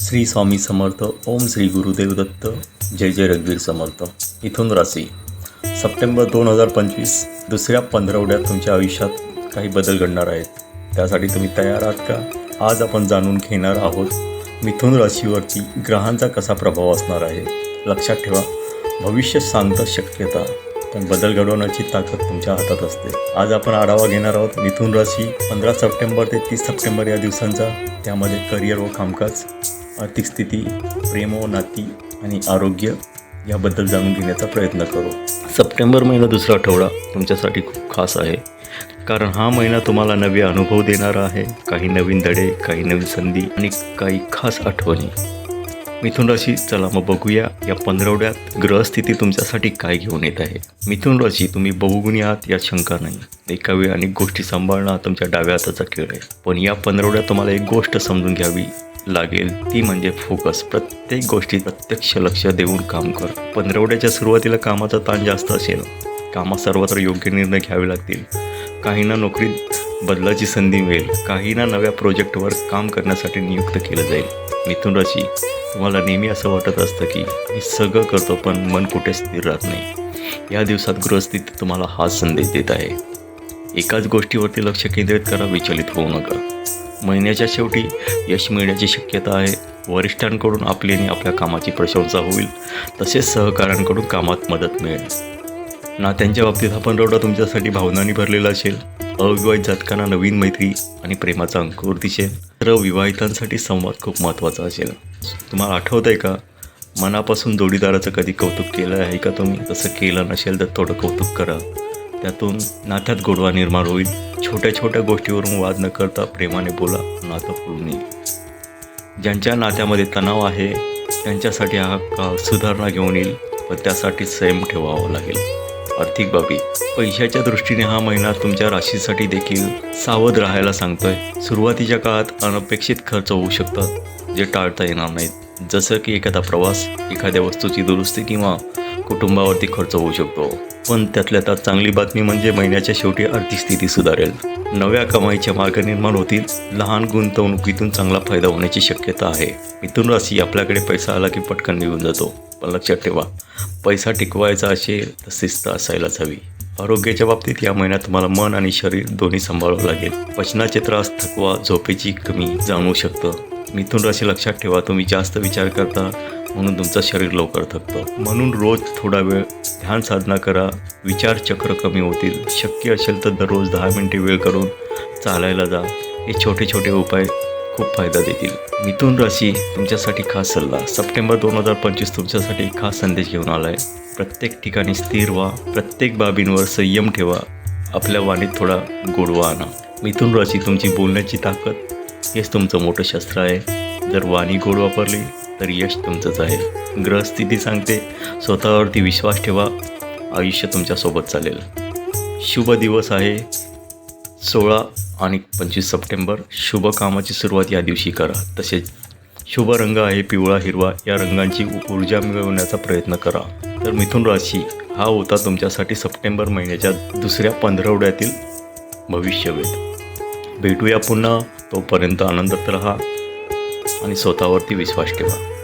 श्री स्वामी समर्थ ओम श्री गुरुदेव दत्त जय जय रघुवीर समर्थ. इथून राशी. सप्टेंबर दोन हजार पंचवीस दुसऱ्या पंधरवड्यात तुमच्या आयुष्यात काही बदल घडणार आहेत. त्यासाठी तुम्ही तयार आहात का? आज आपण जाणून घेणार आहोत मिथुन राशीवरती ग्रहांचा कसा प्रभाव असणार आहे. लक्षात ठेवा भविष्य शांत शक्यता. पण बदल घडवण्याची ताकद तुमच्या हातात असते. आज आपण आढावा घेणार आहोत मिथुन राशी पंधरा सप्टेंबर ते तीस सप्टेंबर या दिवसांचा. त्यामध्ये करिअर व कामकाज. आर्थिक स्थिती प्रेम व नाती आणि आरोग्य याबद्दल जाणून घेण्याचा प्रयत्न करू. सप्टेंबर महिना दुसरा आठवडा तुमच्यासाठी खूप खास आहे. कारण हा महिना तुम्हाला नवे अनुभव देणारा आहे. काही नवीन धडे काही नवीन संधी आणि काही खास आठवणी. मिथुन राशी चला मग बघूया या पंधरवड्यात ग्रहस्थिती तुमच्यासाठी काय घेऊन येत आहे. मिथुन राशी तुम्ही बहुगुणी आहात यात शंका नाही. एका वेळी अनेक गोष्टी सांभाळणं हा तुमच्या डाव्या हाताचा खेळ आहे. पण या पंधरवड्यात तुम्हाला एक गोष्ट समजून घ्यावी. लागेल. ती म्हणजे फोकस प्रत्येक गोष्टीत प्रत्यक्ष लक्ष देऊन काम कर. पंधरवड्याच्या सुरुवातीला कामाचा ताण जास्त असेल. कामात सर्वत्र योग्य निर्णय घ्यावे लागतील. काहींना नोकरीत बदलाची संधी मिळेल. काहींना नव्या प्रोजेक्टवर काम करण्यासाठी नियुक्त केलं जाईल. मिथुन राशी तुम्हाला नेहमी असं वाटत असतं की मी सगळं करतो पण मन कुठे स्थिर राहत नाही. या दिवसात गृहस्थिती तुम्हाला हा संदेश देत आहे. एकाच गोष्टीवरती लक्ष केंद्रित करा विचलित होऊ नका. महिन्याच्या शेवटी यश मिळण्याची शक्यता आहे. वरिष्ठांकडून आपली आणि आपल्या कामाची प्रशंसा होईल. तसेच सहकाऱ्यांकडून कामात मदत मिळेल. नात्यांच्या बाबतीत हा पंधरवडा तुमच्यासाठी भावनांनी भरलेला असेल. अविवाहित जातकांना नवीन मैत्री आणि प्रेमाचा अंकुर दिसेल. तर विवाहितांसाठी संवाद खूप महत्त्वाचा असेल. तुम्हाला आठवत आहे का? मनापासून जोडीदाराचं कधी कौतुक केलं आहे का तुम्ही? तसं केलं नसेल तर थोडं कौतुक करा. त्यातून नात्यात गोडवा निर्माण होईल. छोट्या छोट्या गोष्टीवरून वाद न करता प्रेमाने बोला नातं फुलून येईल. ज्यांच्या नात्यामध्ये तणाव आहे त्यांच्यासाठी हा काळ सुधारणा घेऊन येईल व त्यासाठी संयम ठेवावा लागेल. आर्थिक बाबी. पैशाच्या दृष्टीने हा महिना तुमच्या राशीसाठी देखील सावध राहायला सांगतोय. सुरुवातीच्या काळात अनपेक्षित खर्च होऊ शकतात जे टाळता येणार नाहीत. जसं की एखादा प्रवास एखाद्या वस्तूची दुरुस्ती किंवा कुटुंबावरती खर्च होऊ शकतो. पण त्यातल्या त्यात चांगली बातमी म्हणजे महिन्याच्या शेवटी आर्थिक स्थिती सुधारेल. नव्या कमाईच्या मार्ग निर्माण होतील. लहान गुंतवणुकीतून चांगला फायदा होण्याची शक्यता आहे. मिथुन राशी आपल्याकडे पैसा आला की पटकन निघून जातो. पण लक्षात ठेवा पैसा टिकवायचा असेल तर शिस्त असायलाच हवी. आरोग्याच्या बाबतीत या महिन्यात तुम्हाला मन आणि शरीर दोन्ही सांभाळावं लागेल. पचनाचे त्रास थकवा झोपेची कमी जाणवू शकतं. मिथुन राशी लक्षात ठेवा तुम्ही जास्त विचार करता म्हणून तुमचं शरीर लवकर थकतं. म्हणून रोज थोडा वेळ ध्यान साधना करा. विचार चक्र कमी होतील. शक्य असेल तर दररोज दहा मिनिटे वेळ करून चालायला जा. हे छोटे छोटे उपाय खूप फायदा देतील. मिथुन राशी तुमच्यासाठी खास सल्ला. सप्टेंबर दोन हजार पंचवीस तुमच्यासाठी खास संदेश घेऊन आला आहे प्रत्येक ठिकाणी स्थिर व्हा. प्रत्येक बाबींवर संयम ठेवा. आपल्या वाणीत थोडा गोडवा आणा मिथुन राशी तुमची बोलण्याची ताकद हेच तुमचं मोठं शस्त्र आहे. जर वाणी गोड वापरली तर यश तुमचंच आहे. ग्रहस्थिती सांगते स्वतःवरती विश्वास ठेवा आयुष्य तुमच्यासोबत चालेल. शुभ दिवस आहे सोळा आणि पंचवीस सप्टेंबर. शुभ कामाची सुरुवात या दिवशी करा. तसेच शुभ रंग आहे पिवळा हिरवा या रंगांची ऊर्जा मिळवण्याचा प्रयत्न करा. तर मिथुन राशी हा होता तुमच्यासाठी सप्टेंबर महिन्याच्या दुसऱ्या पंधरवड्यातील भविष्यवेध भेटूया पुन्हा तोपर्यंत आनंदात राहा. आणि स्वतःवरती विश्वास ठेवा